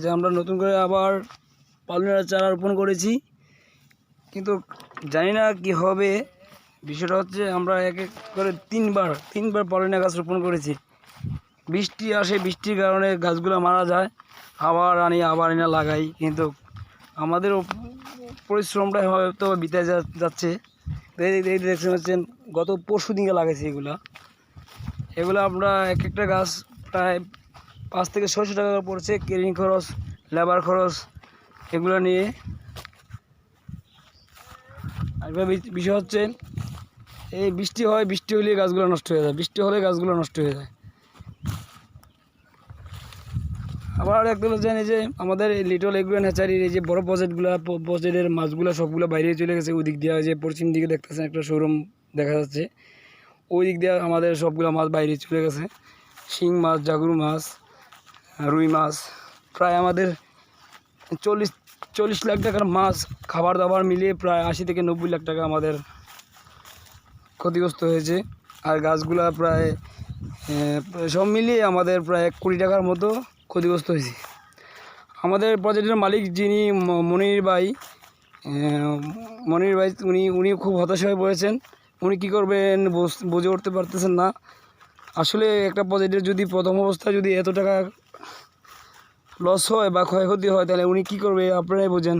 যে আমরা নতুন করে আবার পালনের চারা রোপণ করেছি। কিন্তু জানি না কি হবে। বিষয়টা হচ্ছে আমরা এক এক করে তিনবার তিনবার পালনের গাছ রোপণ করেছি। বৃষ্টি আসে, বৃষ্টির কারণে গাছগুলো মারা যায়। আবার আনি, আবার এনে লাগাই। কিন্তু আমাদের পরিশ্রমটা হয়তো বিতে যাচ্ছে। এই এই দেখতে গত পরশু দিনকে লাগাইছি এগুলা। এগুলো আমরা এক একটা গাছ প্রায় পাঁচ থেকে ছয়শো টাকা পড়ছে কেরিং খরচ, লেবার খরচ, এগুলো নিয়ে। আরেকটা বিষয় হচ্ছে, এই বৃষ্টি হয়, বৃষ্টি হলে গাছগুলো নষ্ট হয়ে যায়। বৃষ্টি হলে গাছগুলো নষ্ট হয়ে যায়। আবার একদম জানি যে, আমাদের এই লিটল এগুলো নেচারির এই যে বড় প্রজেক্টগুলো প্রজেক্টের মাছগুলো সবগুলো বাইরে চলে গেছে। ওই দিক দিয়ে যে পশ্চিম দিকে দেখতেছেন একটা শোরুম দেখা যাচ্ছে। ওই দিক দিয়ে আমাদের সবগুলো মাছ বাইরে চলে গেছে। শিং মাছ, জাগুর মাছ রুই মাছ। প্রায় আমাদের চল্লিশ চল্লিশ লাখ টাকার মাছ খাবার দাবার মিলিয়ে প্রায় আশি থেকে নব্বই লাখ টাকা আমাদের ক্ষতিগ্রস্ত হয়েছে। আর গাছগুলা প্রায় সব মিলিয়ে আমাদের প্রায় এক কোটি টাকার মতো ক্ষতিগ্রস্ত হয়েছে। আমাদের প্রজেক্টের মালিক যিনি মনির ভাই মনির ভাই, উনি উনি খুব হতাশ হয়ে পড়েছেন। উনি কী করবেন বুঝে উঠতে পারতেছেন না। আসলে একটা প্রজেক্টের যদি প্রথম অবস্থায় যদি এত টাকা লস হয় বা ক্ষয়ক্ষতি হয়, তাহলে উনি কী করবে? আপনারাই বোঝেন।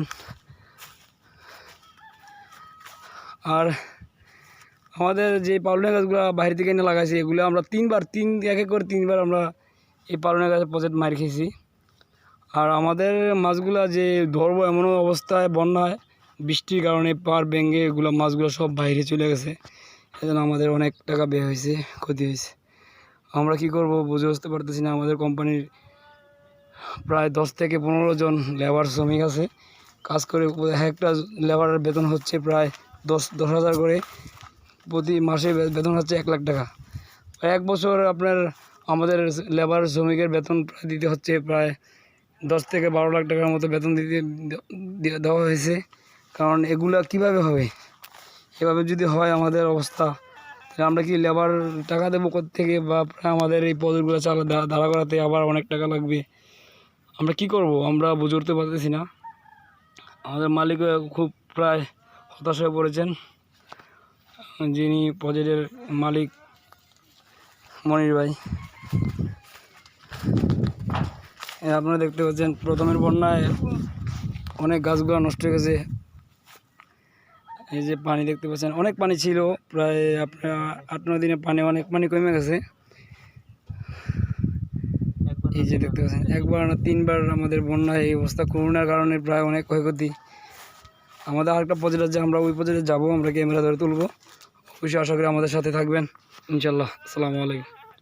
আর আমাদের যে পালনে গাছগুলো বাইরে থেকে এনে লাগাইছি, এগুলো আমরা তিনবার, তিন, এক এক করে তিনবার আমরা এই পালনে গাছের প্রজেক্ট মার খেয়েছি। আর আমাদের মাছগুলা যে ধরবো এমন অবস্থায় বন্যায়, বৃষ্টির কারণে পার ভেঙে এগুলো মাছগুলো সব বাইরে চলে গেছে। এজন্য আমাদের অনেক টাকা ব্যয় হয়েছে, ক্ষতি হয়েছে। আমরা কি করব বুঝে বুঝতে পারতেছি না। আমাদের কোম্পানির প্রায় দশ থেকে পনেরো জন লেবার শ্রমিক আছে। কাজ করে এক একটা লেবারের বেতন হচ্ছে প্রায় দশ দশ হাজার করে। প্রতি মাসে বেতন হচ্ছে এক লাখ টাকা। এক বছর আপনার আমাদের লেবার শ্রমিকের বেতন দিতে হচ্ছে প্রায় দশ থেকে বারো লাখ টাকার মতো বেতন দিতে দেওয়া হয়েছে। কারণ এগুলা কীভাবে হবে? এভাবে যদি হয় আমাদের অবস্থা আমরা কি লেবার টাকা দেবো থেকে বা আমাদের এই পদগুলো চালা দাঁড়া করাতে আবার অনেক টাকা লাগবে। আমরা কি করব? আমরা বুঝে উঠতে পারতেছি না। আমাদের মালিক খুব প্রায় হতাশ হয়ে পড়েছেন। যিনি প্রজেক্টের মালিক মনির ভাই। আপনারা দেখতে পাচ্ছেন, প্রথমের বন্যায় অনেক গাছগুলো নষ্ট হয়ে গেছে। এই যে পানি দেখতে পাচ্ছেন, অনেক পানি ছিল, প্রায় আপনার আট নয় দিনে পানি, অনেক পানি কমে গেছে। এই যে দেখতে পাচ্ছেন, একবার না তিনবার আমাদের বন্যায় এই অবস্থা, করোনার কারণে প্রায় অনেক ক্ষয়ক্ষতি। আমাদের আরেকটা প্রজেক্ট আছে, আমরা ওই প্রজেক্টে যাব, আমরা ক্যামেরা ধরে তুলবো। অবশ্যই আশা করি আমাদের সাথে থাকবেন। ইনশাল্লাহ আসসালামু আলাইকুম।